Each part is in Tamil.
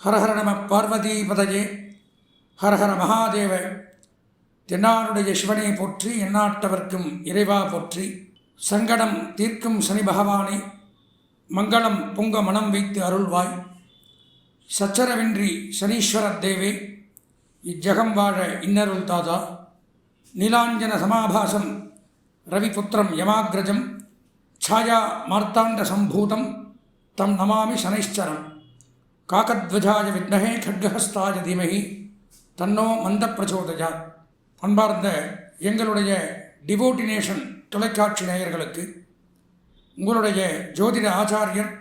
ஹரஹர நம பார்வதி பதஜே ஹரஹர மகாதேவ தென்னாருடைய சிவனை போற்றி எந்நாட்டவர்க்கும் இறைவா போற்றி சங்கடம் தீர்க்கும் சனி பகவானை மங்களம் பொங்க மனம் வைத்து அருள்வாய் சச்சரவின்றி சனீஸ்வரத் தேவே இஜ்ஜகம் வாழ இன்னருள் தாதா நீலாஞ்சன சமாபாசம் ரவிபுத்திரம் யமாகிரஜம் ಛಾಯಾ ಮಾರ್ತಾಂಡ ಸಂಭೂತಂ ತಂ ನಮಾಮಿ ಶನೈಶ್ಚರಂ காக்கத்வஜாய வித்னகே கட்கஹஸ்தாய தீமகி தன்னோ மந்த பிரச்சோதயா அன்பார்ந்த எங்களுடைய டிவோட்டினேஷன் தொலைக்காட்சி நேயர்களுக்கு உங்களுடைய ஜோதிட ஆச்சாரியர்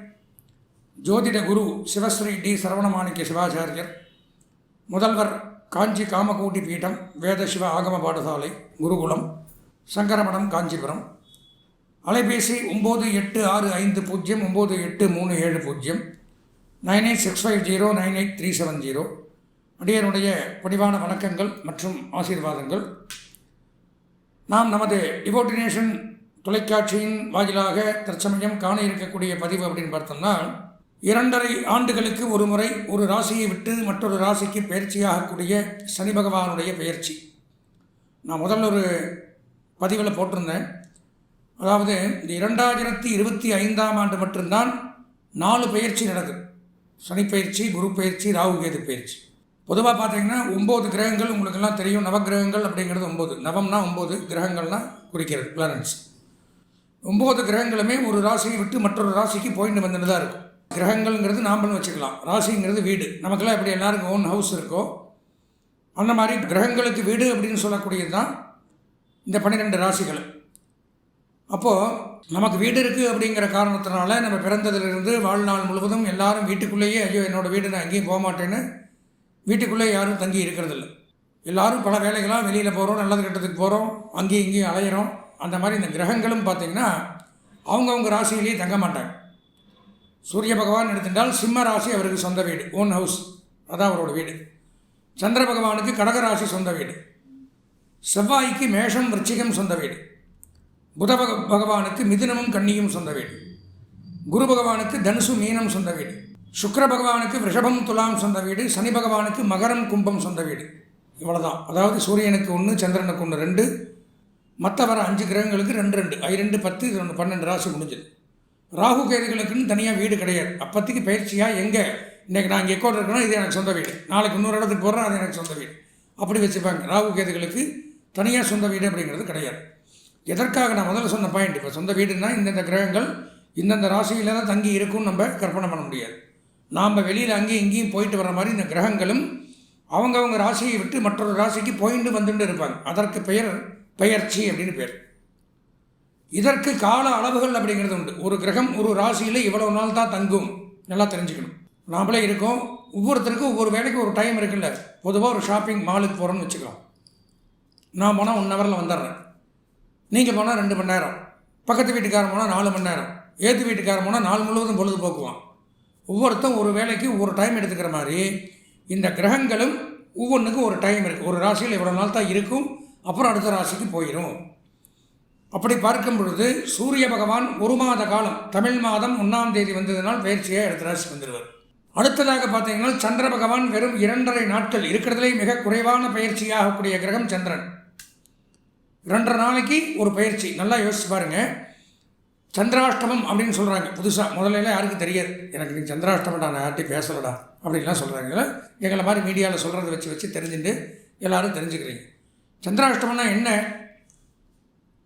ஜோதிட குரு சிவஸ்ரீ டி சரவணமாணிக்க சிவாச்சாரியர் முதல்வர் காஞ்சி காமகோட்டி பீடம் வேத சிவ ஆகம பாடசாலை குருகுலம் சங்கரமடம் காஞ்சிபுரம். அலைபேசி ஒம்பது எட்டு ஆறு ஐந்து பூஜ்ஜியம் ஒம்பது எட்டு மூணு ஏழு பூஜ்ஜியம். Nine eight six five zero nine eight three seven zero. அடியனுடைய பணிவான வணக்கங்கள் மற்றும் ஆசீர்வாதங்கள். நாம் நமது டிவோட்டினேஷன் தொலைக்காட்சியின் வாயிலாக தற்சமயம் காண இருக்கக்கூடிய பதிவு அப்படின்னு பார்த்தோம்னா இரண்டரை ஆண்டுகளுக்கு ஒரு முறை ஒரு ராசியை விட்டு மற்றொரு ராசிக்கு பயிற்சியாகக்கூடிய சனி பகவானுடைய பயிற்சி. நான் முதல்ல ஒரு பதிவில் போட்டிருந்தேன். அதாவது இந்த இரண்டாயிரத்தி இருபத்தி ஐந்தாம் ஆண்டு மட்டும்தான் நாலு பயிற்சி நடக்குது. சனி பயிற்சி குரு பயிற்சி ராகு கேது பயிற்சி பொதுவாக பார்த்தீங்கன்னா ஒம்பது கிரகங்கள் உங்களுக்கெல்லாம் தெரியும். நவகிரகங்கள் அப்படிங்கிறது ஒம்பது நவம்னா ஒம்பது கிரகங்கள்லாம் குறிக்கிறது பிளானட்ஸ் ஒம்பது கிரகங்களுமே ஒரு ராசியை விட்டு மற்றொரு ராசிக்கு போயிட்டு வந்துட்டு தான் இருக்கும். கிரகங்கள்ங்கிறது நாம்பளும் வச்சுக்கலாம். ராசிங்கிறது வீடு. நமக்கெல்லாம் எப்படி எல்லாருக்கும் ஓன் ஹவுஸ் இருக்கோ அந்த மாதிரி கிரகங்களுக்கு வீடு அப்படின்னு சொல்லக்கூடியது தான் இந்த பன்னிரெண்டு ராசிகள். அப்போது நமக்கு வீடு இருக்குது அப்படிங்கிற காரணத்தினால நம்ம பிறந்ததிலிருந்து வாழ்நாள் முழுவதும் எல்லாரும் வீட்டுக்குள்ளேயே ஐயோ என்னோடய வீடு நான் எங்கேயும் போக மாட்டேன்னு வீட்டுக்குள்ளே யாரும் தங்கி இருக்கிறதில்ல. எல்லாரும் பல வேலைகளாக வெளியில் போகிறோம் நல்லது கெட்டதுக்கு போகிறோம் அங்கேயும் இங்கேயும் அலையிறோம். அந்த மாதிரி இந்த கிரகங்களும் பார்த்திங்கன்னா அவங்கவுங்க ராசியிலேயே தங்க மாட்டாங்க. சூரிய பகவான் எடுத்துட்டால் சிம்ம ராசி அவருக்கு சொந்த வீடு ஓன் ஹவுஸ் அதான் அவரோட வீடு. சந்திர பகவானுக்கு கடகராசி சொந்த வீடு. செவ்வாய்க்கு மேஷம் விருச்சிகம் சொந்த வீடு. புத பக பகவானுக்கு மிதுனமும் கன்னியும் சொந்த வீடு. குரு பகவானுக்கு தனுசு மீனம் சொந்த வீடு. சுக்கர பகவானுக்கு ரிஷபம் துலாம் சொந்த வீடு. சனி பகவானுக்கு மகரம் கும்பம் சொந்த வீடு. இவ்வளோதான் அதாவது சூரியனுக்கு ஒன்று சந்திரனுக்கு ஒன்று ரெண்டு. மற்ற வர அஞ்சு கிரகங்களுக்கு ரெண்டு ரெண்டு. ஐ ரெண்டு பத்து ரெண்டு பன்னெண்டு ராசி முடிஞ்சுது. ராகு கேதுகளுக்குன்னு தனியாக வீடு கிடையாது. அப்போதைக்கு பயிற்சியாக எங்கே? இன்றைக்கி நான் இங்கே எக்கோட் இருக்கணும் இது எனக்கு சொந்த வீடு. நாளைக்கு இன்னொரு இடத்துக்கு போகிறேன் அது எனக்கு சொந்த வீடு. அப்படி வச்சுப்பாங்க. ராகு கேதுகளுக்கு தனியாக சொந்த வீடு அப்படிங்கிறது கிடையாது. எதற்காக நான் முதல்ல சொன்ன பாயிண்ட் இப்போ சொந்த வீடுனா இந்தந்த கிரகங்கள் இந்தந்த ராசியில் தான் தங்கி இருக்கும்னு நம்ம கற்பனை பண்ண முடியாது. நாம் வெளியில் அங்கேயும் இங்கேயும் போயிட்டு வர மாதிரி இந்த கிரகங்களும் அவங்கவுங்க ராசியை விட்டு மற்றொரு ராசிக்கு போயிட்டு வந்துட்டு இருப்பாங்க. அதற்கு பெயர் பெயர்ச்சி அப்படின்னு பேர். இதற்கு கால அளவுகள் அப்படிங்கிறது உண்டு. ஒரு கிரகம் ஒரு ராசியில் இவ்வளவு நாள் தான் தங்கும். நல்லா தெரிஞ்சுக்கணும். நாமளே இருக்கோம். ஒவ்வொருத்தருக்கும் ஒவ்வொரு வேலைக்கு ஒரு டைம் இருக்குல்ல. பொதுவாக ஒரு ஷாப்பிங் மாலுக்கு போகிறோன்னு வச்சுக்கலாம். நான் போனால் ஒன் ஹவரில் வந்துடுறேன். நீங்கள் போனால் ரெண்டு மணி நேரம். பக்கத்து வீட்டுக்காரன் போனால் நாலு மணி நேரம். ஏற்று வீட்டுக்காரன் போனால் நாள் முழுவதும் பொழுதுபோக்குவான். ஒவ்வொருத்தரும் ஒரு வேலைக்கு ஒரு டைம் எடுத்துக்கிற மாதிரி இந்த கிரகங்களும் ஒவ்வொன்றுக்கும் ஒரு டைம் இருக்குது ஒரு ராசியில் இவ்வளோ நாள் தான் இருக்கும். அப்புறம் அடுத்த ராசிக்கு போயிடும் அப்படி பார்க்கும் பொழுது சூரிய பகவான் ஒரு மாத காலம் தமிழ் மாதம் ஒன்றாம் தேதி வந்ததுனால் பயிற்சியாக அடுத்த ராசி வந்துடுவார் அடுத்ததாக பார்த்தீங்கன்னா சந்திர பகவான் வெறும் இரண்டரை நாட்கள் இருக்கிறதுலே மிக குறைவான பயிற்சியாகக்கூடிய கிரகம் சந்திரன். ரெண்டரை நாளைக்கு ஒரு பயிற்சி. நல்லா யோசிச்சு பாருங்கள் சந்திராஷ்டமம் அப்படின்னு சொல்கிறாங்க புதுசாக முதல்ல யாருக்கும் தெரியாது. எனக்கு நீ சந்திராஷ்டமம்டா நான் யார்ட்டையும் பேசலடா அப்படின்லாம் சொல்கிறாங்க எங்களை மாதிரி மீடியாவில் சொல்கிறத வச்சு வச்சு தெரிஞ்சுட்டு எல்லோரும் தெரிஞ்சுக்கிறீங்க. சந்திராஷ்டமம்னா என்ன?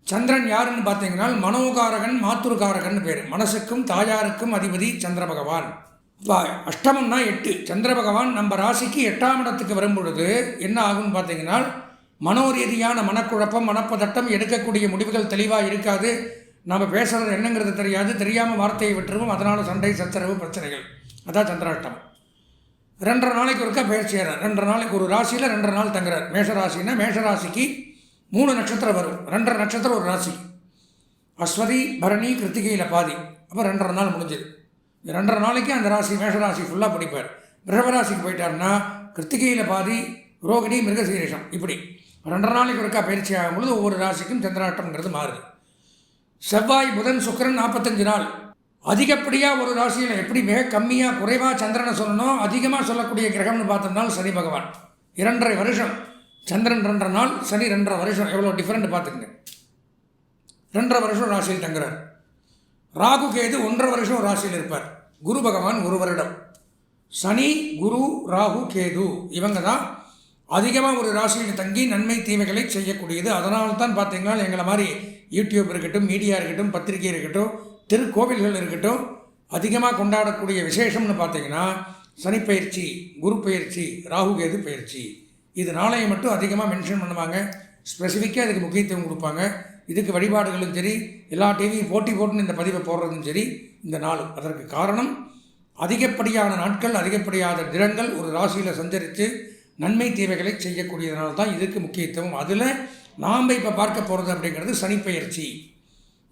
சந்திரன் யாருன்னு பார்த்தீங்கன்னா மனோகாரகன் மாத்துருகாரகன் பேர். மனசுக்கும் தாயாருக்கும் அதிபதி சந்திர பகவான் அஷ்டமம்னா எட்டு. சந்திர பகவான் நம்ம ராசிக்கு எட்டாம் இடத்துக்கு வரும் பொழுது என்ன ஆகும்னு பார்த்தீங்கன்னா மனோரீதியான மனக்குழப்பம் மனப்பதட்டம் எடுக்கக்கூடிய முடிவுகள் தெளிவாக இருக்காது. நம்ம பேசுகிறது என்னங்கிறது தெரியாது. தெரியாமல் வார்த்தையை விட்டுருவோம். அதனால் சண்டை சச்சரவு பிரச்சனைகள். அதான் சந்திராட்டம் ரெண்டரை நாளைக்கு ஒருக்கா பேசுகிறார் ரெண்டரை நாளைக்கு ஒரு ராசியில் ரெண்டரை நாள் தங்குறார். மேஷராசின்னா மேஷராசிக்கு மூணு நட்சத்திரம் வரும். ரெண்டரை நட்சத்திரம் ஒரு ராசி. அஸ்வதி பரணி கிருத்திகையில் பாதி. அப்போ ரெண்டரை நாள் முடிஞ்சது. ரெண்டரை நாளைக்கு அந்த ராசி மேஷராசி ஃபுல்லாக படிப்பார். ரிஷபராசிக்கு போயிட்டாருன்னா கிருத்திகையில் பாதி ரோகிணி மிருகசீரேஷம். இப்படி. ரெண்டரை நாளைக்கு ஒருக்கா பயிற்சி ஆகும் பொழுது ஒவ்வொரு ராசிக்கும் சந்திராட்டம்ங்கிறது மாறுது. செவ்வாய் புதன் சுக்கரன் நாற்பத்தஞ்சு நாள். அதிகப்படியாக ஒரு ராசியில் எப்படி மிக கம்மியாக குறைவாக சந்திரனை சொல்லணும் அதிகமாக சொல்லக்கூடிய கிரகம்னு பார்த்தோம்னா சனி பகவான். இரண்டரை வருஷம். சந்திரன் ரெண்டரை நாள் சனி ரெண்டரை வருஷம். எவ்வளோ டிஃப்ரெண்ட் பார்த்துக்குங்க. ரெண்டரை வருஷம் ராசியில் தங்குறார். ராகு கேது ஒன்றரை வருஷம் ராசியில் இருப்பார். குரு பகவான் ஒரு வருடம். சனி குரு ராகு கேது இவங்க தான் அதிகமாக ஒரு ராசியில் தங்கி நன்மை தீமைகளை செய்யக்கூடியது. அதனால தான் பார்த்தீங்கன்னா எங்களை மாதிரி யூடியூப் இருக்கட்டும் மீடியா இருக்கட்டும் பத்திரிகை இருக்கட்டும் திருக்கோவில்கள் இருக்கட்டும் அதிகமாக கொண்டாடக்கூடிய விசேஷம்னு பார்த்தீங்கன்னா சனிப்பயிற்சி குரு பயிற்சி ராகுகேது பயிற்சி. இது நாளையை மட்டும் அதிகமாக மென்ஷன் பண்ணுவாங்க. ஸ்பெசிஃபிக்காக அதுக்கு முக்கியத்துவம் கொடுப்பாங்க. இதுக்கு வழிபாடுகளும் சரி எல்லா டிவியும் போட்டி போட்டுன்னு இந்த பதிவை போடுறதும் சரி இந்த நாள். அதற்கு காரணம் அதிகப்படியான நாட்கள் அதிகப்படியான தினங்கள் ஒரு ராசியில் சஞ்சரித்து நன்மை தீமைகளை செய்யக்கூடியதுனால தான் இதுக்கு முக்கியத்துவம். அதில் நாம் இப்போ பார்க்க போகிறது அப்படிங்கிறது சனிப்பெயர்ச்சி.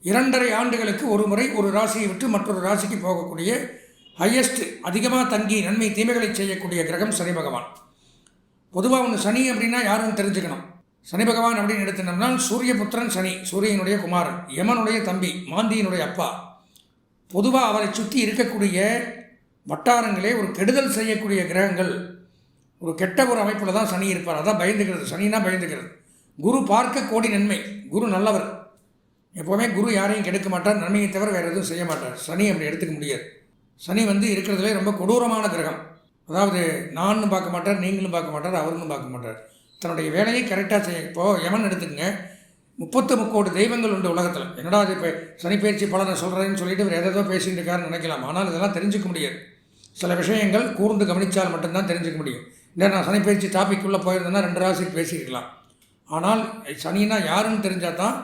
இரண்டரை ஆண்டுகளுக்கு ஒரு முறை ஒரு ராசியை விட்டு மற்றொரு ராசிக்கு போகக்கூடிய ஹையஸ்ட் அதிகமாக தங்கி நன்மை தீமைகளை செய்யக்கூடிய கிரகம் சனி பகவான். பொதுவாக ஒன்று சனி அப்படின்னா யாரும் தெரிஞ்சுக்கணும். சனி பகவான் அப்படின்னு எடுத்துனோம்னா சூரியபுத்திரன் சனி சூரியனுடைய குமாரன் யமனுடைய தம்பி மாந்தியினுடைய அப்பா. பொதுவாக அவரை சுற்றி இருக்கக்கூடிய வட்டாரங்களே ஒரு கெடுதல் செய்யக்கூடிய கிரகங்கள். ஒரு கெட்ட ஒரு அமைப்பில் தான் சனி இருப்பார். அதான் பயந்துக்கிறது சனினா பயந்துக்கிறது குரு பார்க்க கோடி நன்மை. குரு நல்லவர். எப்போவுமே குரு யாரையும் கெடுக்க மாட்டார். நன்மையை தவிர வேறு எதுவும் செய்ய மாட்டார். சனி அப்படி எடுத்துக்க முடியாது. சனி வந்து இருக்கிறதுலே ரொம்ப கொடூரமான கிரகம். அதாவது நானும் பார்க்க மாட்டார் நீங்களும் பார்க்க மாட்டார் அவருன்னு பார்க்க மாட்டார். தன்னுடைய வேலையை கரெக்டாக செய்ய இப்போது யமன் எடுத்துக்கங்க. முப்பத்து முக்கோடி தெய்வங்கள் உண்டு உலகத்தில். என்னடா அது இப்போ சனிப்பயிற்சி பலனை சொல்கிறேன்னு சொல்லிட்டு இவர் எதோ பேசிகிட்டு இருக்காருன்னு நினைக்கலாம். ஆனால் இதெல்லாம் தெரிஞ்சுக்க முடியாது. சில விஷயங்கள் கூர்ந்து கவனித்தால் மட்டும்தான் தெரிஞ்சுக்க முடியும். இன்னும் நான் சனிப்பயிற்சி டாபிக் உள்ளே போயிருந்தேன்னா ரெண்டு ராசிக்கு பேசியிருக்கலாம். ஆனால் சனினா யாருன்னு தெரிஞ்சால் தான்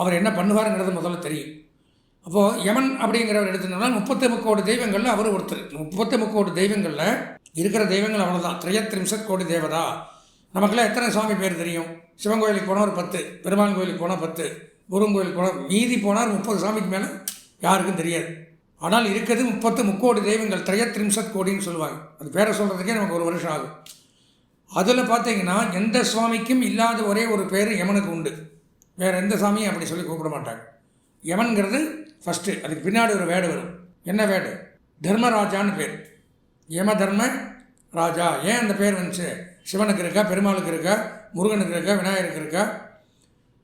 அவர் என்ன பண்ணுவாருங்கிறது முதல்ல தெரியும். அப்போது யமன் அப்படிங்கிறவர் எடுத்துனோம்னா முப்பத்தி முக்கோடி தெய்வங்களில் அவர் ஒருத்தர். முப்பத்தி முக்கோடி தெய்வங்களில் இருக்கிற தெய்வங்கள் அவ்வளோதான் திரையத்ரிம்சத் கோடி தேவதா? நமக்கெல்லாம் எத்தனை சுவாமி பேர் தெரியும்? சிவன் கோயிலுக்கு போனால் ஒரு பத்து பெருமாள் கோயிலுக்கு போனால் பத்து முருகன் கோயிலுக்கு போனால் மீதி போனால் முப்பது சாமிக்கு மேலே யாருக்கும் தெரியாது. ஆனால் இருக்கிறது முப்பத்து முக்கோடி தெய்வங்கள் திரையத்ரிம்சத் கோடின்னு சொல்லுவாங்க. அது பேரை சொல்கிறதுக்கே நமக்கு ஒரு வருஷம் ஆகும் அதில் பார்த்தீங்கன்னா எந்த சுவாமிக்கும் இல்லாத ஒரே ஒரு பேர் யமனுக்கு உண்டு. வேறு எந்த சாமியும் அப்படி சொல்லி கூப்பிட மாட்டாங்க. யமன்கிறது ஃபஸ்ட்டு அதுக்கு பின்னாடி ஒரு வேடு வரும். என்ன வேடு? தர்மராஜான்னு பேர். யம தர்ம ராஜா. ஏன் அந்த பேர் வந்துச்சு? சிவனுக்கு இருக்கா பெருமாளுக்கு இருக்கா முருகனுக்கு இருக்கா விநாயகருக்கு இருக்கா?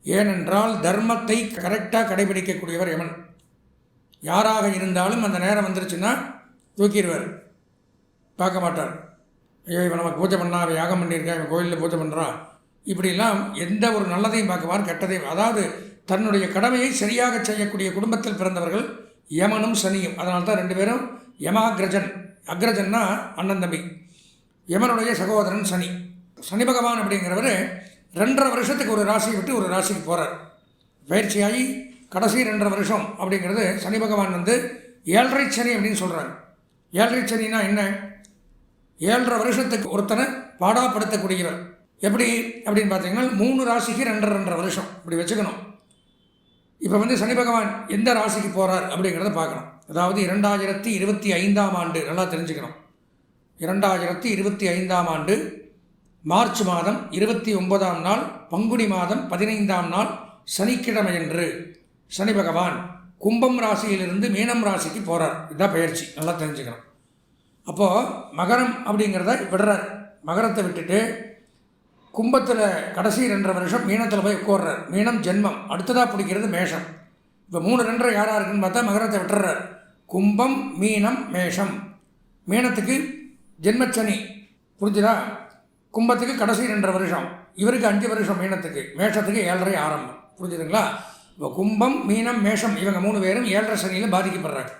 ஏனென்றால் தர்மத்தை கரெக்டாக கடைபிடிக்கக்கூடியவர் யமன். யாராக இருந்தாலும் அந்த நேரம் வந்துருச்சுன்னா தூக்கிடுவார். பார்க்க மாட்டார். ஐயோ இவன் நமக்கு பூஜை பண்ணா அவன் யாகம் பண்ணியிருக்கான் இவன் கோயிலில் பூஜை பண்ணுறான் இப்படிலாம் எந்த ஒரு நல்லதையும் பார்க்குவார் கெட்டதையும் அதாவது தன்னுடைய கடமையை சரியாக செய்யக்கூடிய குடும்பத்தில் பிறந்தவர்கள் யமனும் சனியும். அதனால தான் ரெண்டு பேரும் யமாகிரஜன். அக்ரஜன்னா அண்ணன் தம்பி. யமனுடைய சகோதரன் சனி. சனி பகவான் அப்படிங்கிறவர் ரெண்டரை வருஷத்துக்கு ஒரு ராசியை விட்டு ஒரு ராசிக்கு போகிறார் பயிற்சியாகி கடைசி ரெண்டரை வருஷம் அப்படிங்கிறது சனி பகவான் வந்து ஏழரை சனி அப்படின்னு சொல்கிறாங்க ஏழரை சனினா என்ன? ஏழரை வருஷத்துக்கு ஒருத்தனை பாடாப்படுத்தக்கூடியவர். எப்படி? அப்படின்னு பார்த்தீங்கன்னா மூணு ராசிக்கு ரெண்டரை ரெண்டரை வருஷம். இப்படி வச்சுக்கணும். இப்போ வந்து சனி பகவான் எந்த ராசிக்கு போகிறார் அப்படிங்கிறத பார்க்கணும். அதாவது இரண்டாயிரத்தி இருபத்தி ஐந்தாம் ஆண்டு நல்லா தெரிஞ்சுக்கணும். இரண்டாயிரத்தி இருபத்தி ஐந்தாம் ஆண்டு மார்ச் மாதம் இருபத்தி ஒன்பதாம் நாள் பங்குனி மாதம் பதினைந்தாம் நாள் சனிக்கிழமையன்று சனி பகவான் கும்பம் ராசியிலிருந்து மீனம் ராசிக்கு போகிறார் இதுதான் பயிற்சி. நல்லா தெரிஞ்சுக்கணும். அப்போது மகரம் அப்படிங்கிறத விடுறார். மகரத்தை விட்டுட்டு கும்பத்தில் கடைசி ரெண்டரை வருஷம் மீனத்தில் போய் உட்கார்றார். மீனம் ஜென்மம். அடுத்ததாக பிடிக்கிறது மேஷம். இப்போ மூணு ரெண்டரை யாராக இருக்குன்னு பார்த்தா மகரத்தை விட்டுறார். கும்பம் மீனம் மேஷம். மீனத்துக்கு ஜென்மச்சனி. புரிஞ்சுதா? கும்பத்துக்கு கடைசி ரெண்டரை வருஷம். இவருக்கு அஞ்சு வருஷம் மீனத்துக்கு. மேஷத்துக்கு ஏழரை ஆரம்பம். புரிஞ்சுதுங்களா? இப்போ கும்பம் மீனம் மேஷம் இவங்க மூணு பேரும் ஏழரை சனியில் பாதிக்கப்படுறாங்க.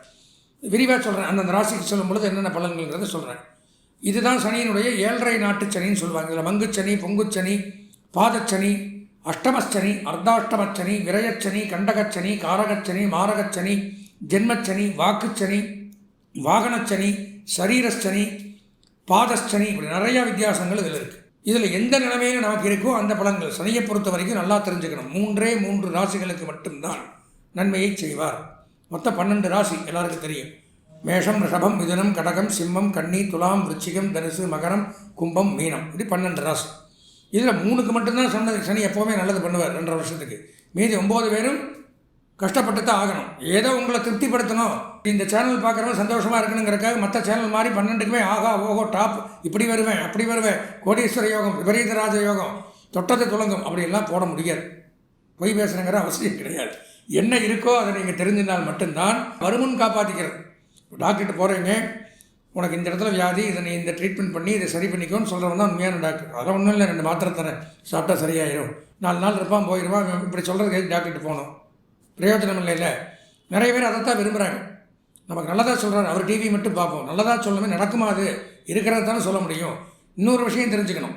விரிவாக சொல்கிறேன் அந்தந்த ராசிக்கு சொல்லும் பொழுது என்னென்ன பலன்கள்ங்கிறத சொல்கிறேன் இதுதான் சனியினுடைய ஏழரை நாட்டு சனின்னு சொல்லுவாங்க. இதில் மங்குச்சனி பொங்குச்சனி பாதச்சனி அஷ்டமச்சனி அர்த்தாஷ்டமச்சனி விரயச்சனி கண்டகச்சனி காரகச்சனி மாரகச்சனி ஜென்மச்சனி வாக்குச்சனி வாகனச்சனி சரீரச்சனி பாதச்சனி இப்படி நிறையா வித்தியாசங்கள் இதில் இருக்குது இதில் எந்த நிலைமையில் நமக்கு இருக்கோ அந்த பலன்கள். சனியை பொறுத்த வரைக்கும் நல்லா தெரிஞ்சுக்கணும். மூன்றே மூன்று ராசிகளுக்கு மட்டும்தான் நன்மையை செய்வார். மொத்தம் பன்னெண்டு ராசி எல்லாருக்கும் தெரியும். மேஷம் ரிஷபம் மிதுனம் கடகம் சிம்மம் கன்னி துலாம் விருச்சிகம் தனுசு மகரம் கும்பம் மீனம். இப்படி பன்னெண்டு ராசி. இதில் மூணுக்கு மட்டும்தான் சொன்னது. சனி எப்போவுமே நல்லது பண்ணுவார் ரெண்டரை வருஷத்துக்கு. மீதி ஒம்பது பேரும் கஷ்டப்பட்டு தான் ஆகணும். ஏதோ உங்களை திருப்திப்படுத்தணும். இந்த சேனல் பார்க்குறவங்க சந்தோஷமாக இருக்கணுங்கிறக்காக மற்ற சேனல் மாதிரி பன்னெண்டுக்குமே ஆகா ஓகோ டாப் இப்படி வருவேன் அப்படி வருவேன். கோடீஸ்வர யோகம் விபரீத ராஜ யோகம் தொட்டது துளங்கும் அப்படியெல்லாம் போட முடியாது. பொய் பேசுகிறங்கிற அவசியம் கிடையாது. என்ன இருக்கோ அதை நீங்கள் தெரிஞ்சினால் மட்டும்தான் வருமுன் காப்பாற்றிக்கிறது டாக்டர்கிட்ட போகிறீங்க உனக்கு இந்த இடத்துல வியாதி இதை நீ இந்த ட்ரீட்மெண்ட் பண்ணி இதை சரி பண்ணிக்கோன்னு சொல்கிறவன் தான் உண்மையான டாக்டர் அதெல்லாம் ஒன்றும் இல்லை ரெண்டு மாத்திரை தரேன். சாப்பிட்டா சரியாயிடும் நாலு நாள் இருப்பான் போயிடுவான் இப்படி சொல்கிறதுக்கு டாக்டர்கிட்ட போகணும்? பிரயோஜனம் இல்லை நிறைய பேர் அதைத்தான் விரும்புகிறாங்க நமக்கு நல்லதாக சொல்கிறாரு அவர் டிவி மட்டும் பார்ப்போம். நல்லதாக சொல்லவே நடக்குமா அது? இருக்கிறது தானே சொல்ல முடியும். இன்னொரு விஷயம் தெரிஞ்சுக்கணும்.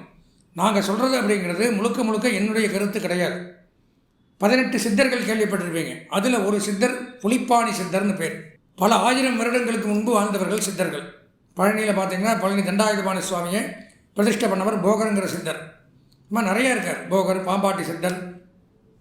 நாங்கள் சொல்கிறது அப்படிங்கிறது முழுக்க முழுக்க என்னுடைய கருத்து கிடையாது. பதினெட்டு சித்தர்கள் கேள்விப்பட்டிருப்பீங்க. அதில் ஒரு சித்தர் புலிப்பாணி சித்தர்னு பேர். பல ஆயிரம் வருடங்களுக்கு முன்பு வாழ்ந்தவர்கள் சித்தர்கள். பழனியில் பார்த்தீங்கன்னா பழனி தண்டாயுதபாணி சுவாமியை பிரதிஷ்டை பண்ணவர் போகருங்கிற சித்தர். இந்த மாதிரி நிறையா இருக்கார். போகர் பாம்பாட்டி சித்தர்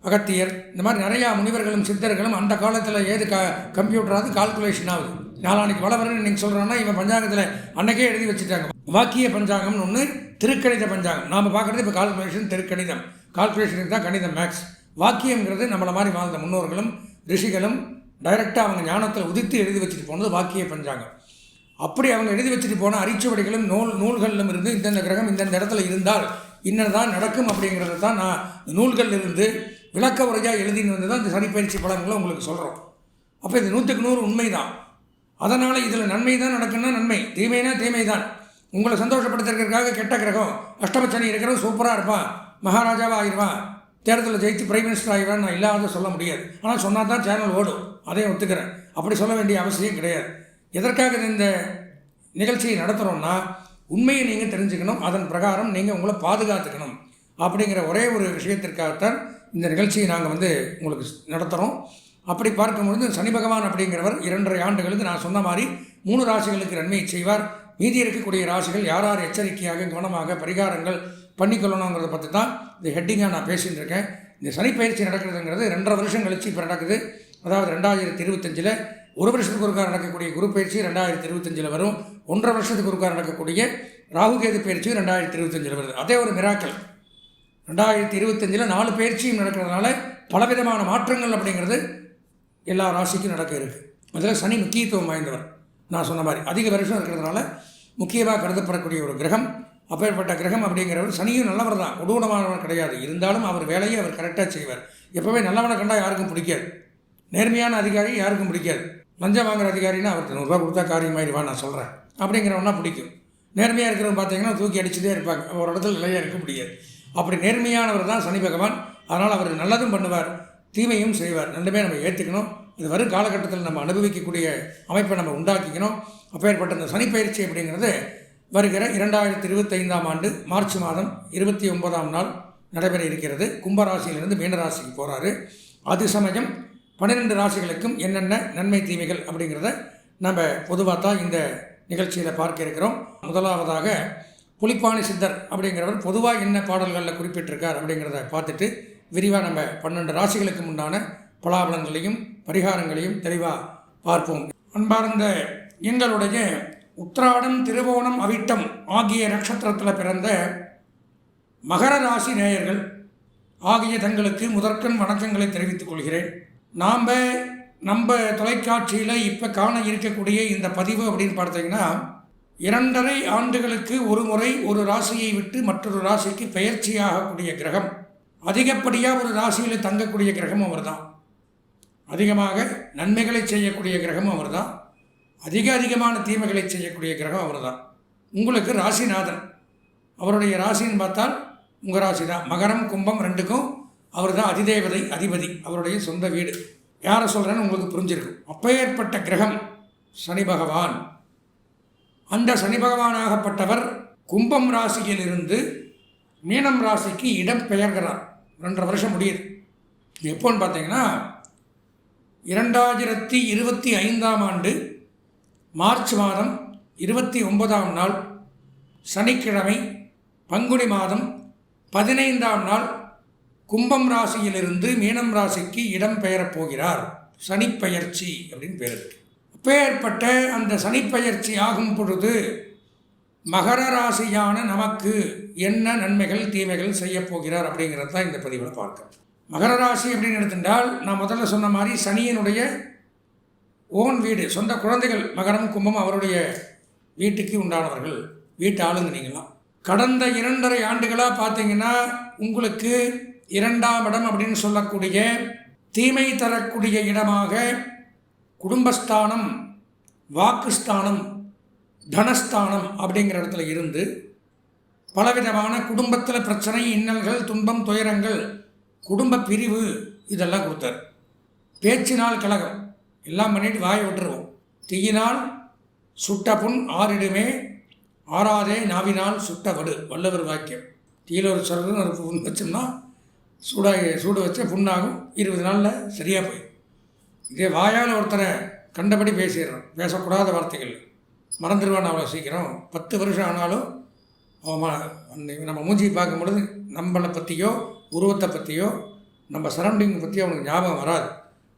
அகத்தியர் இந்த மாதிரி நிறையா முனிவர்களும் சித்தர்களும் அந்த காலத்தில் ஏது க கம்ப்யூட்டராது கால்குலேஷன் ஆகுது நாளானிக்கு வளவரன்னு நீங்கள் சொல்கிறோன்னா இவன் பஞ்சாங்கத்தில் அன்னைக்கே எழுதி வச்சுட்டாங்க. வாக்கிய பஞ்சாங்கம்னு ஒன்று திருக்கணித பஞ்சாங்கம். நாம் பார்க்குறது இப்போ கால்குலேஷன் திருக்கணிதம். கால்குலேஷனுக்கு தான் கணிதம் மேக்ஸ் வாக்கியங்கிறது நம்மளை மாதிரி வாழ்ந்த முன்னோர்களும் ரிஷிகளும் டைரெக்டாக அவங்க ஞானத்தில் உதித்து எழுதி வச்சுட்டு போனது வாக்கிய பஞ்சாங்கம். அப்படி அவங்க எழுதி வச்சுட்டு போன அரிச்சுவடிகளும் நூல் நூல்களிலும் இருந்து இந்தந்த கிரகம் இந்தந்த இடத்துல இருந்தால் இன்னதான் நடக்கும் அப்படிங்கிறத தான் நான் நூல்களில் இருந்து விளக்க உரையாக எழுதின்னு வந்து தான் இந்த சனிப்பயிற்சி பலன்களை உங்களுக்கு சொல்கிறோம் அப்போ இது நூற்றுக்கு நூறு உண்மை தான் அதனால் இதில் நன்மை தான் நடக்குன்னா நன்மை. தீமைனா தீமை தான் உங்களை சந்தோஷப்படுத்துறதுக்காக கெட்ட கிரகம் அஷ்டமச்சனி இருக்கிறவன் சூப்பராக இருப்பான். மகாராஜாவாக ஆயிடுவான். தேர்தலில் ஜெயித்து பிரைம் மினிஸ்டர் ஆகிடுவான் நான் இல்லாத சொல்ல முடியாது. ஆனால் சொன்னால் தான் சேனல் ஓடும். அதையும் ஒத்துக்கிறேன். அப்படி சொல்ல வேண்டிய அவசியம் கிடையாது. எதற்காக இந்த நிகழ்ச்சியை நடத்துகிறோம்னா உண்மையை நீங்கள் தெரிஞ்சுக்கணும். அதன் பிரகாரம் நீங்கள் உங்களை பாதுகாத்துக்கணும். அப்படிங்கிற ஒரே ஒரு விஷயத்திற்காகத்தான் இந்த நிகழ்ச்சியை நாங்கள் வந்து உங்களுக்கு நடத்துகிறோம் அப்படி பார்க்கும்பொழுது சனி பகவான் அப்படிங்கிறவர் இரண்டரை ஆண்டுகளுக்கு நான் சொன்ன மாதிரி மூணு ராசிகளுக்கு நன்மையை செய்வார். மீதி இருக்கக்கூடிய ராசிகள் யார் யார் எச்சரிக்கையாக கவனமாக பரிகாரங்கள் பண்ணிக்கொள்ளணுங்கிறத பற்றி தான் இந்த ஹெட்டிங்காக நான் பேசிகிட்டு இருக்கேன். இந்த சனிப்பயிற்சி நடக்கிறதுங்கிறது ரெண்டரை வருஷம் கழிச்சு இப்போ நடக்குது. அதாவது ரெண்டாயிரத்தி இருபத்தஞ்சில் ஒரு வருஷத்துக்கு ஒருக்கார் நடக்கக்கூடிய குரு பயிற்சி ரெண்டாயிரத்தி இருபத்தஞ்சில் வரும். ஒன்றரை வருஷத்துக்கு ஒருக்கார் நடக்கக்கூடிய ராகுகேது பயிற்சி ரெண்டாயிரத்தி இருபத்தஞ்சில் வருது. அதே ஒரு மிராக்கள் ரெண்டாயிரத்தி இருபத்தஞ்சில் நாலு பயிற்சியும் நடக்கிறதுனால பலவிதமான மாற்றங்கள் அப்படிங்கிறது எல்லா ராசிக்கும் நடக்க இருக்குது அதில் சனி முக்கியத்துவம் வாய்ந்தவர். நான் சொன்ன மாதிரி அதிக வருஷம் இருக்கிறதுனால முக்கியமாக கருதப்படக்கூடிய ஒரு கிரகம். அப்பேற்பட்ட கிரகம் அப்படிங்கிறவர் சனியும் நல்லவர் தான். உடூனமானவர் கிடையாது. இருந்தாலும் அவர் வேலையை அவர் கரெக்டாக செய்வார். எப்போவே நல்லவனை கண்டால் யாருக்கும் பிடிக்காது. நேர்மையான அதிகாரி யாருக்கும் பிடிக்காது. லஞ்சம் வாங்குற அதிகாரின்னா அவருக்கு நூறுரூவா கொடுத்தா காரியமாயிருவா நான் சொல்கிறேன் அப்படிங்கிறவனா பிடிக்கும். நேர்மையாக இருக்கிறவங்க பார்த்தீங்கன்னா தூக்கி அடிச்சுட்டே இருப்பாங்க. ஒரு இடத்துல நிலையாக இருக்க முடியாது. அப்படி நேர்மையானவர் தான் சனி பகவான். அதனால் அவர் நல்லதும் பண்ணுவார் தீமையும் செய்வார். ரெண்டுமே நம்ம ஏற்றுக்கணும் இது வரும் காலகட்டத்தில் நம்ம அனுபவிக்கக்கூடிய அமைப்பை நம்ம உண்டாக்கிக்கணும். அப்பேற்பட்ட இந்த சனிப்பயிற்சி அப்படிங்கிறது வருகிற இரண்டாயிரத்தி இருபத்தைந்தாம் ஆண்டு மார்ச் மாதம் இருபத்தி ஒன்பதாம் நாள் நடைபெற இருக்கிறது. கும்பராசியிலிருந்து மீனராசிக்கு போகிறாரு அது சமயம் பன்னிரெண்டு ராசிகளுக்கும் என்னென்ன நன்மை தீமைகள் அப்படிங்கிறத நம்ம பொதுவாக தான் இந்த நிகழ்ச்சியில் பார்க்க இருக்கிறோம். முதலாவதாக புலிப்பாணி சித்தர் அப்படிங்கிறவர் பொதுவாக என்ன பாடல்களில் குறிப்பிட்டிருக்கார் அப்படிங்கிறத பார்த்துட்டு விரிவாக நம்ம பன்னெண்டு ராசிகளுக்கு முன்னான பலாபலங்களையும் பரிகாரங்களையும் தெளிவாக பார்ப்போம். அன்பார்ந்த எங்களுடைய உத்திராடம் திருவோணம் அவிட்டம் ஆகிய நட்சத்திரத்தில் பிறந்த மகர ராசி நேயர்கள் ஆகிய தங்களுக்கு முதற்கண் வணக்கங்களை தெரிவித்துக் கொள்கிறேன். நாம் நம்ம தொலைக்காட்சியில் இப்போ காண இருக்கக்கூடிய இந்த பதிவு அப்படின்னு பார்த்தீங்கன்னா இரண்டரை ஆண்டுகளுக்கு ஒரு முறை ஒரு ராசியை விட்டு மற்றொரு ராசிக்கு பெயர்ச்சியாகக்கூடிய கிரகம். அதிகப்படியாக ஒரு ராசியில் தங்கக்கூடிய கிரகம் அவர் தான் அதிகமாக நன்மைகளை செய்யக்கூடிய கிரகமும் அவர் தான் அதிக அதிகமான தீமைகளை செய்யக்கூடிய கிரகம் அவர் தான் உங்களுக்கு ராசிநாதன். அவருடைய ராசின்னு பார்த்தால் உங்கள் ராசி தான் மகரம் கும்பம் ரெண்டுக்கும் அவர் தான் அதிதேவதை அதிபதி அவருடைய சொந்த வீடு. யாரை சொல்கிறேன்னு உங்களுக்கு புரிஞ்சிருக்கும். அப்பேற்பட்ட கிரகம் சனி பகவான். அந்த சனி பகவானாகப்பட்டவர் கும்பம் ராசியிலிருந்து மீனம் ராசிக்கு இடம் பெயர்கிறார் ரெண்டரை வருஷம் முடியுது. எப்போன்னு பார்த்தீங்கன்னா இரண்டாயிரத்தி இருபத்தி ஐந்தாம் ஆண்டு மார்ச் மாதம் இருபத்தி ஒன்பதாம் நாள் சனிக்கிழமை பங்குனி மாதம் பதினைந்தாம் நாள் கும்பம் ராசியிலிருந்து மீனம் ராசிக்கு இடம் பெயரப் போகிறார். சனிப்பெயர்ச்சி அப்படின்னு பேர் இப்பேற்பட்ட அந்த சனிப்பெயர்ச்சி ஆகும் பொழுது மகர ராசியான நமக்கு என்ன நன்மைகள் தீமைகள் செய்யப் போகிறார் அப்படிங்கிறது தான் இந்த பதிவில் பார்க்க மகர ராசி அப்படின்னு எடுத்துட்டால் நான் முதல்ல சொன்ன மாதிரி சனியினுடைய ஓன் வீடு சொந்த குழந்தைகள் மகரம் கும்பம் அவருடைய வீட்டுக்கு உண்டானவர்கள் வீட்டு ஆளுங்க நீங்களாம் கடந்த இரண்டரை ஆண்டுகளாக பார்த்தீங்கன்னா உங்களுக்கு இரண்டாம் இடம் அப்படின்னு சொல்லக்கூடிய தீமை தரக்கூடிய இடமாக குடும்பஸ்தானம் வாக்குஸ்தானம் தனஸ்தானம் அப்படிங்கிற இடத்துல இருந்து பலவிதமான குடும்பத்தில் பிரச்சனை இன்னல்கள் துன்பம் துயரங்கள் குடும்ப பிரிவு இதெல்லாம் கொடுத்தார். பேச்சினால் கழகம் எல்லாம் பண்ணிட்டு வாயை விட்டுருவோம். தீயினால் சுட்ட புண் ஆறிடுமே ஆறாதே நாவினால் சுட்ட வடு. வல்லவர் வாக்கியம். தீயில ஒரு சொல்லுன்னு ஒரு புண் வச்சோம்னா சூடாக சூடு வச்ச புண்ணாகும். இருபது நாளில் சரியாக போயிடும். இதே வாயால் ஒருத்தரை கண்டபடி பேசிடுறான். பேசக்கூடாத வார்த்தைகள். மறந்துடுவான் அவ்வளோ சீக்கிரம். பத்து வருஷம் ஆனாலும் அவன் நம்ம மூஞ்சி பார்க்கும் பொழுது நம்மளை பற்றியோ உருவத்தை பற்றியோ நம்ம சரௌண்டிங் பற்றியோ அவனுக்கு ஞாபகம் வராது.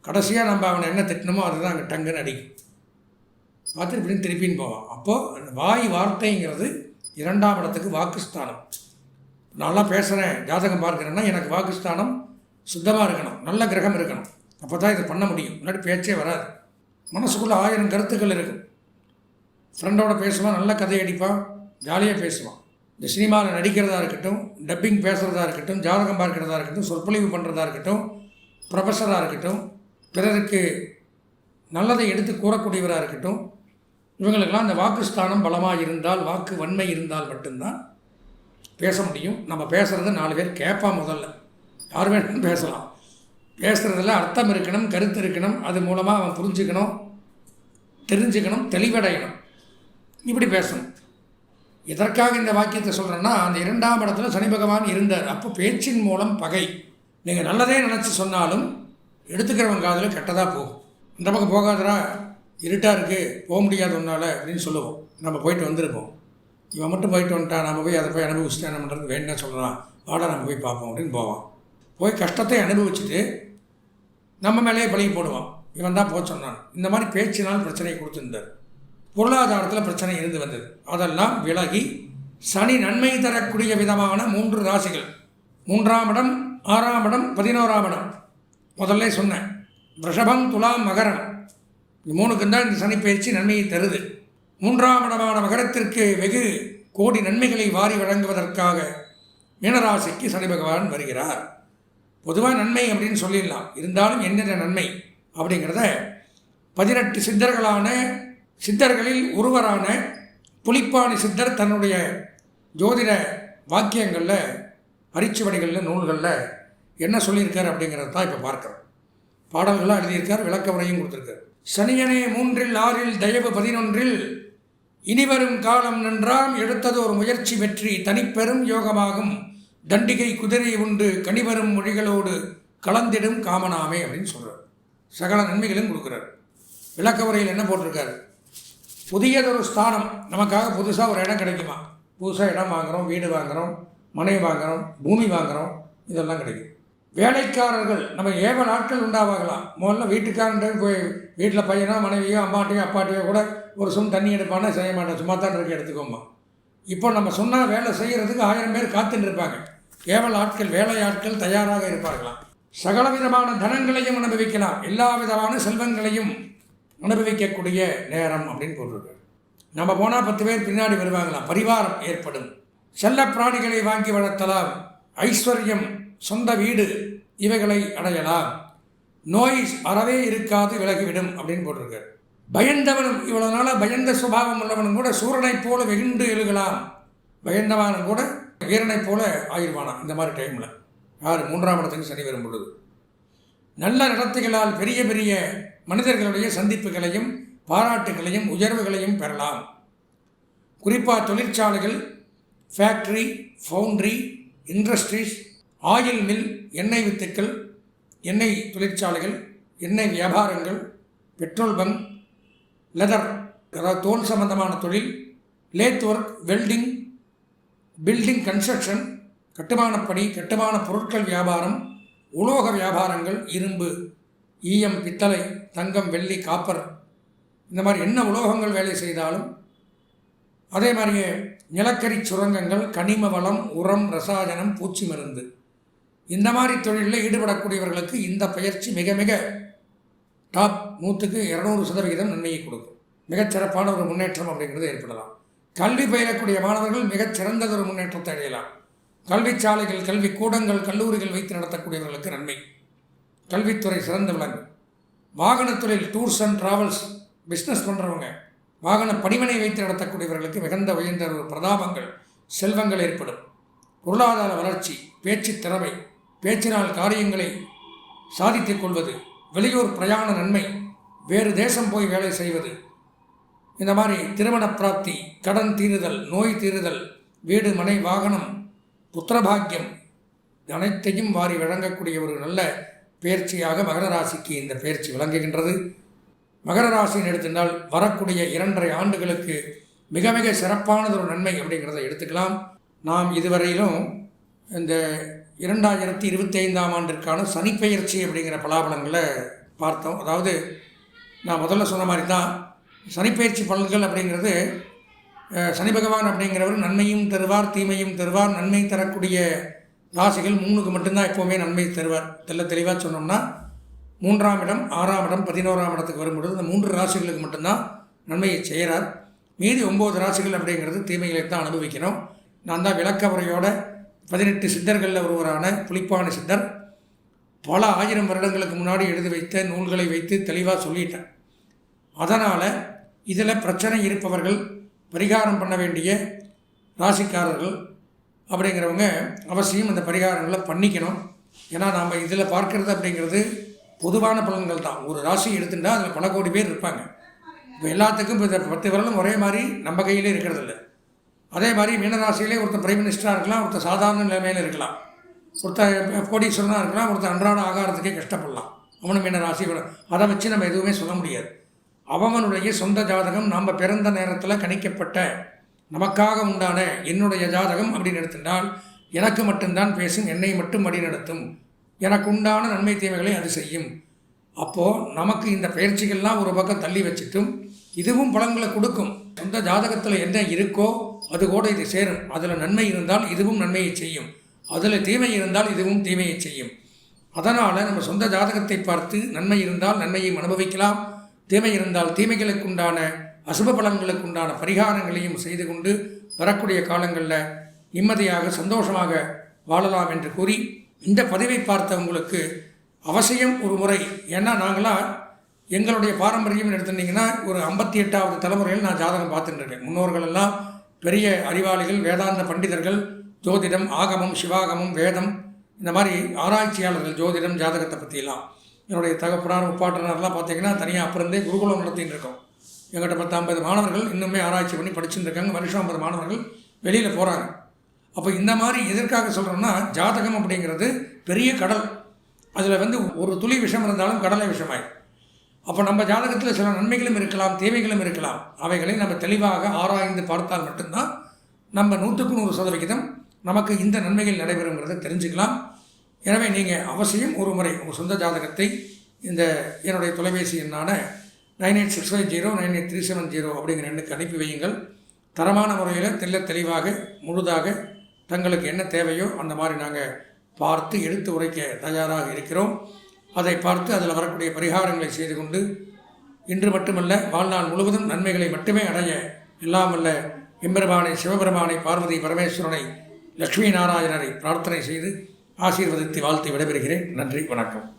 கடைசியாக நம்ம அவனை என்ன திட்டணுமோ அதுதான் அங்கே டங்குன்னு அடிக்கும். பார்த்துட்டு இப்படின்னு திருப்பின்னு போவான். அப்போது அந்த வாய் வார்த்தைங்கிறது இரண்டாம் இடத்துக்கு வாக்குஸ்தானம். நல்லா பேசுகிறேன் ஜாதகம் பார்க்குறேன்னா எனக்கு வாக்குஸ்தானம் சுத்தமாக இருக்கணும். நல்ல கிரகம் இருக்கணும். அப்போ தான் இதை பண்ண முடியும். முன்னாடி பேச்சே வராது. மனசுக்குள்ளே ஆயிரம் கருத்துக்கள் இருக்கும். ஃப்ரெண்டோட பேசுவான் நல்ல கதை அடிப்பான் ஜாலியாக பேசுவான். இந்த சினிமாவில் நடிக்கிறதா இருக்கட்டும் டப்பிங் பேசுகிறதா இருக்கட்டும் ஜாதகம் பார்க்கிறதா இருக்கட்டும் சொற்பொழிவு பண்ணுறதா இருக்கட்டும் ப்ரொஃபஸராக இருக்கட்டும் பிறருக்கு நல்லதை எடுத்து கூறக்கூடியவராக இருக்கட்டும் இவங்களுக்கெல்லாம் அந்த வாக்குஸ்தானம் பலமாக இருந்தால் வாக்கு வன்மை இருந்தால் மட்டும்தான் பேச முடியும். நம்ம பேசுகிறத நாலு பேர் கேட்பான் முதல்ல. யார் வேணும் பேசலாம். பேசுகிறதுல அர்த்தம் இருக்கணும் கருத்து இருக்கணும் அது மூலமாக அவன் புரிஞ்சுக்கணும் தெரிஞ்சுக்கணும் தெளிவடையணும். இப்படி பேசணும். எதற்காக இந்த வாக்கியத்தை சொல்கிறேன்னா அந்த இரண்டாம் இடத்துல சனி பகவான் இருந்தார். அப்போ பேச்சின் மூலம் பகை. நீங்கள் நல்லதே நினச்சி சொன்னாலும் எடுத்துக்கிறவங்க காதில் கெட்டதாக போகும். இந்த பக்கம் போகாதடா இருட்டாக இருக்குது போக முடியாது உன்னால் அப்படின்னு சொல்லுவோம். நம்ம போயிட்டு வந்திருப்போம். இவன் மட்டும் போயிட்டு வந்துட்டான் நம்ம போய் அதை போய் அனுபவிச்சு என்ன பண்ணுறது வேண்டாம் சொல்கிறான் வாடா நம்ம போய் பார்ப்போம் அப்படின்னு போவான். போய் கஷ்டத்தை அனுபவிச்சுட்டு நம்ம மேலேயே பழகி போடுவான். இவன் தான் போக சொன்னான். இந்த மாதிரி பேச்சினால் பிரச்சனையை கொடுத்துருந்தார். பொருளாதாரத்தில் பிரச்சனை இருந்து வந்தது. அதெல்லாம் விலகி சனி நன்மை தரக்கூடிய விதமான மூன்று ராசிகள். மூன்றாம் இடம் ஆறாம் இடம் பதினோராம் இடம். முதல்ல சொன்னேன். ரிஷபம் துலாம் மகரம். மூணுக்கும் தான் இந்த சனி பயிற்சி நன்மையை தருது. மூன்றாம் இடமான மகரத்திற்கு வெகு கோடி நன்மைகளை வாரி வழங்குவதற்காக மீனராசிக்கு சனி பகவான் வருகிறார். பொதுவாக நன்மை அப்படின்னு சொல்லிடலாம். இருந்தாலும் என்னென்ன நன்மை அப்படிங்கிறத பதினெட்டு சித்தர்களான சித்தர்களில் ஒருவரான புலிப்பாணி சித்தர் தன்னுடைய ஜோதிட வாக்கியங்களில் அரிச்சுவடிகளில் நூல்களில் என்ன சொல்லியிருக்கார் அப்படிங்கிறத தான் இப்போ பார்க்குறோம். பாடல்களாக எழுதியிருக்கார் விளக்க உரையும் கொடுத்துருக்கார். சனியனே மூன்றில் ஆறில் தயவு பதினொன்றில் இனிவரும் காலம் நன்றாம் எடுத்தது ஒரு முயற்சி வெற்றி தனிப்பெரும் யோகமாகும். தண்டிகை குதிரை உண்டு கனிவரும் மொழிகளோடு கலந்திடும் காமனாமே அப்படின்னு சொல்கிறார் சகல நன்மைகளும் கொடுக்குறார். விளக்க உரையில் என்ன போட்டிருக்காரு? புதியதொரு ஸ்தானம். நமக்காக புதுசாக ஒரு இடம் கிடைக்குமா? புதுசாக இடம் வாங்குகிறோம் வீடு வாங்குகிறோம் மனை வாங்குகிறோம் பூமி வாங்குகிறோம் இதெல்லாம் கிடைக்கும் வேலைக்காரர்கள் நம்ம ஏவ நாட்கள் உண்டாவாகலாம். முதல்ல வீட்டுக்காரன் போய் வீட்டில் பையனோ மனைவியோ அம்மாட்டையோ அப்பாட்டையோ கூட ஒரு சும் தண்ணி எடுப்பானா செய்ய மாட்டேன். சும்மா தான் இருக்க எடுத்துக்கோமா இப்போ நம்ம சொன்னால் வேலை செய்கிறதுக்கு ஆயிரம் பேர் காத்துட்டு இருப்பாங்க. ஏவல் ஆட்கள் வேலையாட்கள் தயாராக இருப்பார்களாம். சகல விதமான தனங்களையும் அனுபவிக்கலாம். எல்லா விதமான செல்வங்களையும் அனுபவிக்கக்கூடிய நேரம் அப்படின்னு போட்டிருக்காரு. நம்ம போனால் பத்து பேர் பின்னாடி வருவாங்களாம். பரிவாரம் ஏற்படும். செல்ல பிராணிகளை வாங்கி வளர்த்தலாம். ஐஸ்வர்யம் சொந்த வீடு இவைகளை அடையலாம். நோய் அறவே இருக்காது விலகிவிடும் அப்படின்னு போட்டிருக்காரு. பயந்தவனும் இவ்வளவு நாளாக பயந்த சுபாவம் உள்ளவனும் கூட சூரனைப் போல வெகுண்டு எழுகலாம். பயந்தவனும் கூட வீரனைப் போல ஆயிடுவானா இந்த மாதிரி டைமில் யார்? மூன்றாம் இடத்துக்கு சனி வரும் பொழுது. நல்ல நடத்தைகளால் பெரிய பெரிய மனிதர்களுடைய சந்திப்புகளையும் பாராட்டுகளையும் உயர்வுகளையும் பெறலாம். குறிப்பாக தொழிற்சாலைகள் factory foundry industries oil mill எண்ணெய் வித்துக்கள் எண்ணெய் தொழிற்சாலைகள் எண்ணெய் வியாபாரங்கள் பெட்ரோல் பங்க் லெதர் அதாவது தோல் சம்பந்தமான தொழில் lathe work welding building construction கட்டுமானப்பணி கட்டுமான பொருட்கள் வியாபாரம் உலோக வியாபாரங்கள் இரும்பு ஈயம் பித்தளை தங்கம் வெள்ளி காப்பர் இந்த மாதிரி என்ன உலோகங்கள் வேலை செய்தாலும் அதே மாதிரியே நிலக்கரி சுரங்கங்கள் கனிம வளம் உரம் ரசாயனம் பூச்சி மருந்து. இந்த மாதிரி தொழிலில் ஈடுபடக்கூடியவர்களுக்கு இந்த பயிற்சி மிக மிக டாப் நூற்றுக்கு இரநூறு சதவிகிதம் நன்மையை கொடுக்கும். மிகச்சிறப்பான ஒரு முன்னேற்றம் அப்படிங்கிறது ஏற்படலாம். கல்வி பயிலக்கூடிய மாணவர்கள் மிகச்சிறந்ததொரு முன்னேற்றத்தை அடையலாம் கல்வி சாலைகள் கல்வி கூடங்கள் கல்லூரிகள் வைத்து நடத்தக்கூடியவர்களுக்கு நன்மை. கல்வித்துறை சிறந்து விளங்கும். வாகனத்துறையில் டூர்ஸ் அண்ட் ட்ராவல்ஸ் பிஸ்னஸ் பண்ணுறவங்க வாகன பணிமனை வைத்து நடத்தக்கூடியவர்களுக்கு மிகுந்த உயர்ந்த ஒரு பிரதாபங்கள் செல்வங்கள் ஏற்படும். பொருளாதார வளர்ச்சி பேச்சு திறமை பேச்சினால் காரியங்களை சாதித்துக் கொள்வது வெளியூர் பிரயாண நன்மை வேறு தேசம் போய் வேலை செய்வது இந்த மாதிரி திருமண பிராப்தி கடன் தீருதல் நோய் தீருதல் வீடு மனை வாகனம் புத்திரபாக்கியம் அனைத்தையும் வாரி வழங்கக்கூடிய ஒரு நல்ல பயிற்சியாக மகர ராசிக்கு இந்த பயிற்சி விளங்குகின்றது. மகர ராசின்னு எடுத்திருந்தால் வரக்கூடிய இரண்டரை ஆண்டுகளுக்கு மிக மிக சிறப்பானது ஒரு நன்மை அப்படிங்கிறத எடுத்துக்கலாம். நாம் இதுவரையிலும் இந்த இரண்டாயிரத்தி இருபத்தி ஐந்தாம் ஆண்டிற்கான சனிப்பெயர்ச்சி அப்படிங்கிற பலாபலங்களை பார்த்தோம். அதாவது நான் முதல்ல சொன்ன மாதிரி தான் சனிப்பயிற்சி பலன்கள் அப்படிங்கிறது சனி பகவான் அப்படிங்கிறவர் நன்மையும் தருவார் தீமையும் தருவார் நன்மை தரக்கூடிய ராசிகள் மூணுக்கு மட்டும்தான் எப்போவுமே நன்மை தருவார். தெல்ல தெளிவாக சொன்னோம்னா மூன்றாம் இடம் ஆறாம் இடம் பதினோராம் இடத்துக்கு வரும்பொழுது இந்த மூன்று ராசிகளுக்கு மட்டும்தான் நன்மையை செய்கிறார். மீதி ஒம்பது ராசிகள் அப்படிங்கிறது தீமைகளை தான் அனுபவிக்கிறோம் நான் தான் விளக்க உரையோட பதினெட்டு சித்தர்களில் ஒருவரான புலிப்பான சித்தர் பல ஆயிரம் வருடங்களுக்கு முன்னாடி எழுதி வைத்த நூல்களை வைத்து தெளிவாக சொல்லிட்டேன் அதனால் இதில் பிரச்சனை இருப்பவர்கள் பரிகாரம் பண்ண வேண்டிய ராசிக்காரர்கள் அப்படிங்கிறவங்க அவசியம் இந்த பரிகாரங்களை பண்ணிக்கணும். ஏன்னா நாம் இதில் பார்க்கறது அப்படிங்கிறது பொதுவான பலன்கள் தான். ஒரு ராசி எடுத்துட்டா அதில் பல கோடி பேர் இருப்பாங்க. இப்போ எல்லாத்துக்கும் இப்போ இந்த பத்து விரலும் ஒரே மாதிரி நம்ம கையிலே இருக்கிறதில்ல. அதே மாதிரி மீனராசியிலே ஒருத்தர் பிரைம் மினிஸ்டராக இருக்கலாம் ஒருத்தர் சாதாரண நிலைமையில் இருக்கலாம். ஒருத்தர் கோடீஸ்வரனாக இருக்கலாம் ஒருத்தர் அன்றாட ஆகாரத்துக்கே கஷ்டப்படலாம். அவனும் மீனராசி அதை வச்சு நம்ம எதுவுமே சொல்ல முடியாது. அவனுடைய சொந்த ஜாதகம் நாம் பிறந்த நேரத்தில் கணிக்கப்பட்ட நமக்காக உண்டான என்னுடைய ஜாதகம் அப்படின்னு எடுத்துட்டால் எனக்கு மட்டும்தான் பேசும் என்னை மட்டும் வழி நடத்தும். எனக்கு உண்டான நன்மை தேவைகளை அது செய்யும். அப்போது நமக்கு இந்த பயிற்சிகள்லாம் ஒரு பக்கம் தள்ளி வச்சுட்டும் இதுவும் பலன்களை கொடுக்கும். சொந்த ஜாதகத்தில் என்ன இருக்கோ அது கூட இது சேரும். அதில் நன்மை இருந்தால் இதுவும் நன்மையை செய்யும். அதில் தீமை இருந்தால் இதுவும் தீமையை செய்யும். அதனால் நம்ம சொந்த ஜாதகத்தை பார்த்து நன்மை இருந்தால் நன்மையை அனுபவிக்கலாம். தீமை இருந்தால் தீமைகளுக்குண்டான அசுப பலன்களுக்குண்டான பரிகாரங்களையும் செய்து கொண்டு வரக்கூடிய காலங்களில் நிம்மதியாக சந்தோஷமாக வாழலாம் என்று கூறி இந்த பதிவை பார்த்த உங்களுக்கு அவசியம் ஒரு முறை. ஏன்னா நாங்களாம் எங்களுடைய பாரம்பரியம் எடுத்துட்டிங்கன்னா ஒரு ஐம்பத்தி எட்டாவது தலைமுறையில் நான் ஜாதகம் பார்த்துட்டு இருக்கேன். முன்னோர்கள் எல்லாம் பெரிய அறிவாளிகள் வேதாந்த பண்டிதர்கள் ஜோதிடம் ஆகமம் சிவாகமம் வேதம் இந்த மாதிரி ஆராய்ச்சியாளர்கள் ஜோதிடம் ஜாதகத்தை பற்றியெல்லாம் என்னுடைய தகப்பனார் முப்பாட்டனார்லாம் பார்த்தீங்கன்னா தனியாக அப்புறந்தே குருகுலம் நடத்தின்னு இருக்கோம் எங்கிட்ட பத்து ஐம்பது மாணவர்கள் இன்னுமே ஆராய்ச்சி பண்ணி படிச்சுட்டு இருக்காங்க வருஷம் ஐம்பது மாணவர்கள் வெளியில் போகிறாங்க அப்போ இந்த மாதிரி எதற்காக சொல்கிறோம்னா ஜாதகம் அப்படிங்கிறது பெரிய கடல். அதில் வந்து ஒரு துளி விஷம் இருந்தாலும் கடலை விஷமாயிடும் அப்போ நம்ம ஜாதகத்தில் சில நன்மைகளும் இருக்கலாம் தீமைகளும் இருக்கலாம். அவைகளை நம்ம தெளிவாக ஆராய்ந்து பார்த்தால் மட்டும்தான் நம்ம நூற்றுக்கு நூறு சதவிகிதம் நமக்கு இந்த நன்மைகள் நடைபெறுங்கிறத தெரிஞ்சுக்கலாம். எனவே நீங்கள் அவசியம் ஒரு முறை உங்கள் சொந்த ஜாதகத்தை இந்த என்னுடைய தொலைபேசி எண்ணான nine eight six five zero nine eight three seven zero அப்படிங்கிற எண்ணுக்கு அனுப்பி வையுங்கள். தரமான முறையில் தெல்ல தெளிவாக முழுதாக தங்களுக்கு என்ன தேவையோ அந்த மாதிரி நாங்கள் பார்த்து எடுத்து உரைக்க தயாராக இருக்கிறோம். அதை பார்த்து அதில் வரக்கூடிய பரிகாரங்களை செய்து கொண்டு இன்று மட்டுமல்ல வாழ்நாள் முழுவதும் நன்மைகளை மட்டுமே அடைய இல்லாமல்ல எம்பெருமானை சிவபெருமானை பார்வதி பரமேஸ்வரனை லக்ஷ்மி நாராயணரை பிரார்த்தனை செய்து ஆசீர்வதித்து வாழ்த்து விடைபெறுகிறேன். நன்றி வணக்கம்.